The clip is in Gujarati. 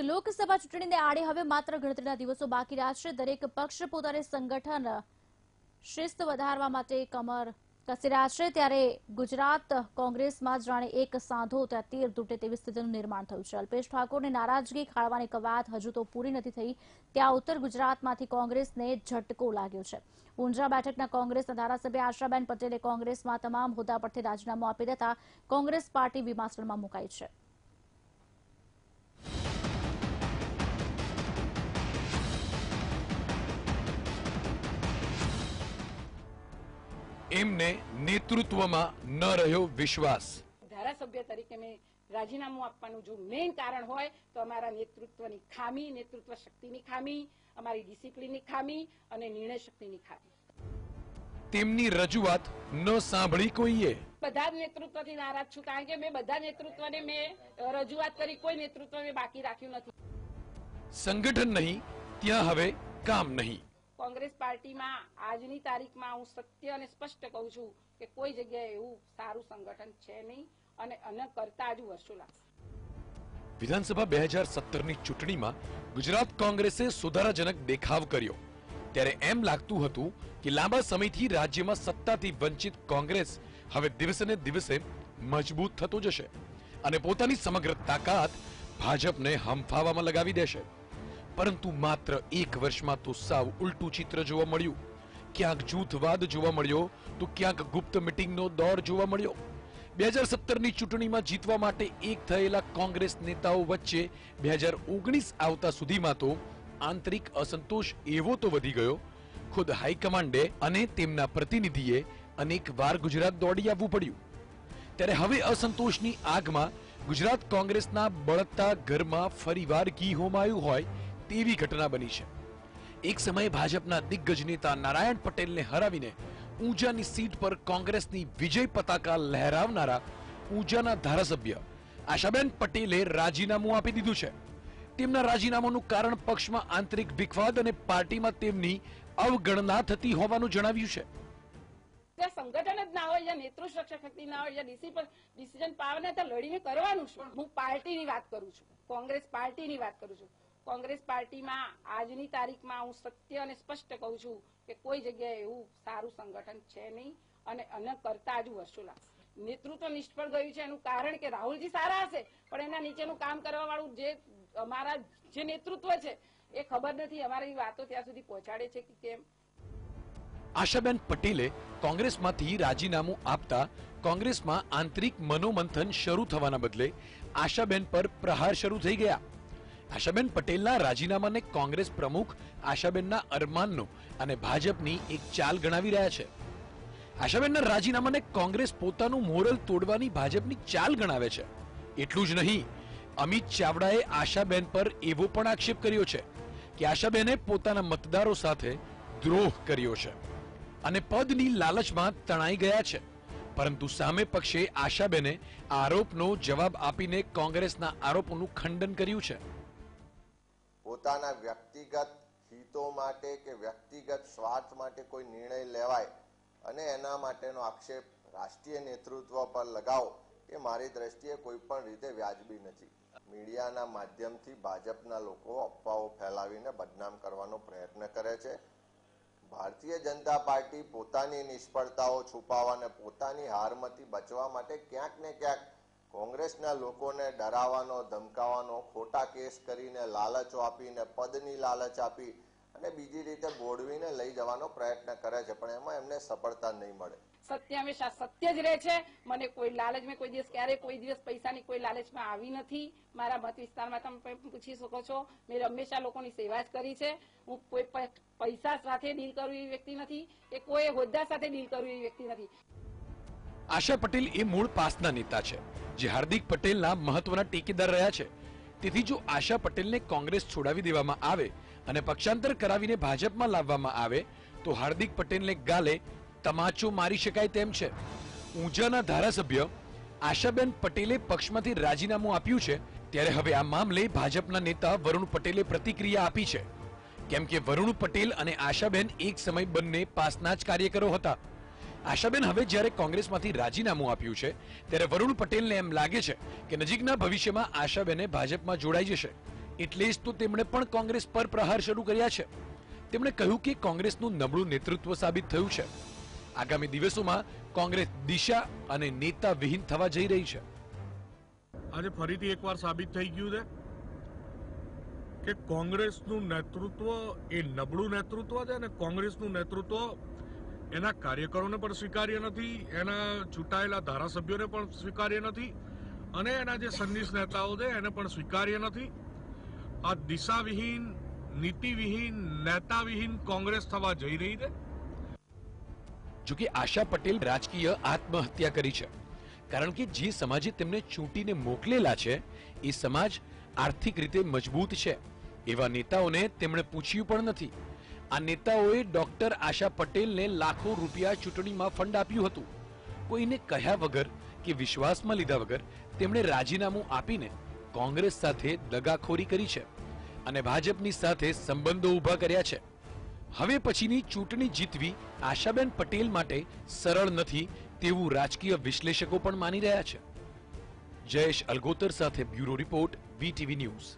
લોકસભા ચૂંટણીને આડે હવે માત્ર ગણતરીના દિવસો બાકી રહ્યા છે. દરેક પક્ષ પોતાને સંગઠન શિસ્ત વધારવા માટે કમર કસી રહ્યા છે. ત્યારે ગુજરાત કોંગ્રેસમાં જાણે એક સાંધો ત્યાં તીર તૂટે તેવી સ્થિતિનું નિર્માણ થયું છે. અલ્પેશ ઠાકોરની નારાજગી ખાળવાની કવાયત હજુ તો પૂરી નથી થઈ. ત્યાં ઉત્તર ગુજરાતમાંથી કોંગ્રેસને ઝટકો લાગ્યો છે. ઊંઝા બેઠકના કોંગ્રેસના ધારાસભ્ય આશાબેન પટેલે કોંગ્રેસમાં તમામ હોદ્દા પરથી રાજીનામું આપી દેતા કોંગ્રેસ પાર્ટી વિમાસણમાં મુકાઈ છે. એમને નેતૃત્વમાં ન રહ્યો વિશ્વાસ. ધારાસભ્ય તરીકે મેં રાજીનામું આપવાનું જો મેઇન કારણ હોય તો અમારા નેતૃત્વની ખામી નેતૃત્વ શક્તિની ખામી અમારી ડિસિપ્લિનની ખામી અને નિર્ણય શક્તિની ખામી. તેમની રજૂઆત ન સાંભળી કોઈએ? બધા જ નેતૃત્વથી નારાજ છું કારણ કે મેં બધા નેતૃત્વને મેં રજૂઆત કરી કોઈ નેતૃત્વ મેં બાકી રાખ્યું નથી. સંગઠન નહીં ત્યાં હવે કામ નહીં. કોંગ્રેસ પાર્ટીમાં આજની તારીખમાં હું સત્ય અને સ્પષ્ટ કહું છું કે કોઈ જગ્યાએ એવું સારું સંગઠન છે નહીં અને અને કરતા હજુ વર્ષો લાગશે. વિધાનસભા બે હજાર સત્તરની ચૂંટણીમાં ગુજરાત કોંગ્રેસે સુધારાજનક દેખાવ કર્યો. ત્યારે એમ લાગતું હતું કે લાંબા સમયથી રાજ્યમાં સત્તાથી વંચિત કોંગ્રેસ હવે દિવસે દિવસે મજબૂત થતો જશે અને પોતાની સમગ્ર તાકાત ભાજપને હંફાવામાં લગાવી દેશે. પરંતુ માત્ર એક વર્ષમાં તો સાવ ઉલટું ચિત્ર જોવા મળ્યું. ક્યાંક જૂથવાદ જોવા મળ્યો તો ક્યાંક ગુપ્ત મિટિંગનો દોર જોવા મળ્યો. બે હજાર સત્તરની ચૂંટણીમાં જીતવા માટે એક થયેલા કોંગ્રેસ નેતાઓ વચ્ચે બે હજાર ઓગણીસ આવતા સુધીમાં તો આંતરિક અસંતોષ એવો તો વધી ગયો. ખુદ હાઈકમાન્ડે અને તેમના પ્રતિનિધિએ અનેક વાર ગુજરાત દોડી આવવું પડ્યું. ત્યારે હવે અસંતોષની આગમાં ગુજરાત કોંગ્રેસના બળતા ઘરમાં ફરીવાર ઘી હોમાયું હોય તેવી ઘટના બની છે. એક સમયે ભાજપના દિગ્ગજ નેતા નારાયણ પટેલને હરાવીને ઊંઝાની સીટ પર કોંગ્રેસની વિજય પતાકા લહેરાવનારા ઊંઝાના ધારાસભ્ય આશાબેન પટેલે રાજીનામું આપી દીધું છે. તેમના રાજીનામાનું કારણ પક્ષમાં આંતરિક વિખવાદ અને પાર્ટીમાં તેમની અવગણના થતી હોવાનું જણાવ્યું છે. ત્યાં સંગઠન જ ના હોય જ્યાં નેતૃત્વ શક્તિ ના હોય ડિસિપ્લિન ડિસિઝન પાવર ને લડીને કરવાનું છું. હું પાર્ટીની વાત કરું છું. કોંગ્રેસ પાર્ટીની વાત કરું છું. કોંગ્રેસ પાર્ટીમાં આજની તારીખમાં હું સત્ય અને સ્પષ્ટ કહું છું કે કોઈ જગ્યાએ એવું સારું સંગઠન છે નહીં અને અને કરતા હજુ વર્ષો નેતૃત્વ નિષ્ફળ ગયું છે એનું કારણ કે રાહુલજી સારા હશે, પણ એના નીચેનું કામ કરવા વાળું જે અમારા જે નેતૃત્વ છે, એ ખબર નથી. અમારી વાતો ત્યાં સુધી પહોંચાડે છે કે કેમ? આશાબેન પટેલે કોંગ્રેસમાંથી રાજીનામું આપતા કોંગ્રેસમાં આંતરિક મનોમંથન શરૂ થવાના બદલે આશાબેન પર પ્રહાર શરૂ થઈ ગયા. આશાબેન પટેલના રાજીનામાને કોંગ્રેસ પ્રમુખ આશાબેનના અરમાનનો અને ભાજપની એક ચાલ ગણાવી રહ્યા છે. આશાબેનના રાજીનામાને કોંગ્રેસ પોતાનું મોરલ તોડવાની ભાજપની ચાલ ગણાવે છે. એટલું જ નહીં, અમિત ચાવડાએ આશાબેન પર એવો પણ આક્ષેપ કર્યો છે કે આશાબેને પોતાના મતદારો સાથે દ્રોહ કર્યો છે અને પદની લાલચમાં તણાઈ ગયા છે. પરંતુ સામે પક્ષે આશાબેને આરોપનો જવાબ આપીને કોંગ્રેસના આરોપોનું ખંડન કર્યું છે. પોતાના વ્યક્તિગત હિતો માટે કે વ્યક્તિગત સ્વાર્થ માટે કોઈ નિર્ણય લેવાય અને એના માટેનો આક્ષેપ રાષ્ટ્રીય નેતૃત્વ પર લગાવો એ મારી દ્રષ્ટિએ કોઈ પણ રીતે વ્યાજબી નથી. મીડિયાના માધ્યમથી ભાજપના લોકો અફવાઓ ફેલાવીને બદનામ કરવાનો પ્રયત્ન કરે છે. ભારતીય જનતા પાર્ટી પોતાની નિષ્ફળતાઓ છુપાવવા અને પોતાની હારમાંથી બચવા માટે ક્યાંક ને ક્યાંક કોંગ્રેસના લોકોને ડરાવવાનો, ધમકાવવાનો, ખોટા કેસ કરીને લાલચો આપીને, પદની લાલચ આપી અને બીજી રીતે બોડવીને લઈ જવાનો પ્રયત્ન કરે છે, પણ એમાં એમને સફળતા નહીં મળે. સત્ય હંમેશા સત્ય જ રહે છે. મને કોઈ લાલચ મેં કોઈ દિવસ ક્યારે કોઈ દિવસ પૈસાની કોઈ લાલચમાં આવી નથી. મારા મત વિસ્તારમાં તમે પૂછી શકો છો. મેં હંમેશા લોકોની સેવા જ કરી છે. હું કોઈ પૈસા સાથે ડીલ કરું એવી વ્યક્તિ નથી કે કોઈ હોદ્દા સાથે ડીલ કરું એવી વ્યક્તિ નથી. આશા પટેલ એ મૂળ પાસના નેતા છે, જે હાર્દિક પટેલના મહત્વના ટેકેદાર રહ્યા છે. તેથી જો આશા પટેલને કોંગ્રેસ છોડાવી દેવામાં આવે અને પક્ષાંતર કરાવીને ભાજપમાં લાવવામાં આવે, તો હાર્દિક પટેલને ગાલે તમાચો મારી શકાય તેમ છે. ઊંઝાના ધારાસભ્ય આશાબેન પટેલે પક્ષમાંથી રાજીનામું આપ્યું છે, ત્યારે હવે આ મામલે ભાજપના નેતા વરુણ પટેલે પ્રતિક્રિયા આપી છે. કેમ કે વરુણ પટેલ અને આશાબેન એક સમય બંને પાસના જ કાર્યકરો હતા. આશાબેન, હવે જ્યારે કોંગ્રેસમાંથી રાજીનામું આપ્યું છે, ત્યારે વરુણ પટેલને એમ લાગે છે કે નજીકના ભવિષ્યમાં આશાબેને ભાજપમાં જોડાઈ જશે. એટલે જ તો તેમણે પણ કોંગ્રેસ પર પ્રહાર શરૂ કર્યા છે. તેમણે કહ્યું કે કોંગ્રેસનું નબળું નેતૃત્વ સાબિત થયું છે. આગામી દિવસોમાં કોંગ્રેસ દિશા અને નેતા વિહીન થવા જઈ રહી છે. આજે ફરીથી એકવાર સાબિત થઈ ગયું છે કે કોંગ્રેસનું નેતૃત્વ એ નબળું નેતૃત્વ છે અને કોંગ્રેસનું નેતૃત્વ એના કાર્યકરોને પણ સ્વીકાર્ય નથી, એના ચૂંટાયેલા ધારાસભ્યોને પણ સ્વીકાર્ય નથી, અને એના જે સંનિષ્ઠ નેતાઓ છે એને પણ સ્વીકાર્ય નથી. આ દિશાવિહીન, નીતિવિહીન, નેતાવિહીન કોંગ્રેસ થવા જઈ રહી છે. જોકે આશા પટેલ રાજકીય આત્મહત્યા કરી છે. કારણ કે જે સમાજે તેમને ચૂંટીને મોકલેલા છે, એ સમાજ આર્થિક રીતે મજબૂત છે. એવા નેતાઓને તેમણે પૂછ્યું પણ નથી. આ નેતાઓએ ડોક્ટર આશા પટેલને લાખો રૂપિયા ચૂંટણીમાં ફંડ આપ્યું હતું. કોઈને કહ્યા વગર કે વિશ્વાસમાં લીધા વગર તેમણે રાજીનામું આપીને કોંગ્રેસ સાથે દગાખોરી કરી છે અને ભાજપની સાથે સંબંધો ઊભા કર્યા છે. હવે પછીની ચૂંટણી જીતવી આશાબેન પટેલ માટે સરળ નથી તેવું રાજકીય વિશ્લેષકો પણ માની રહ્યા છે. જયેશ અલગોતર સાથે બ્યુરો રિપોર્ટ, વીટીવી ન્યૂઝ.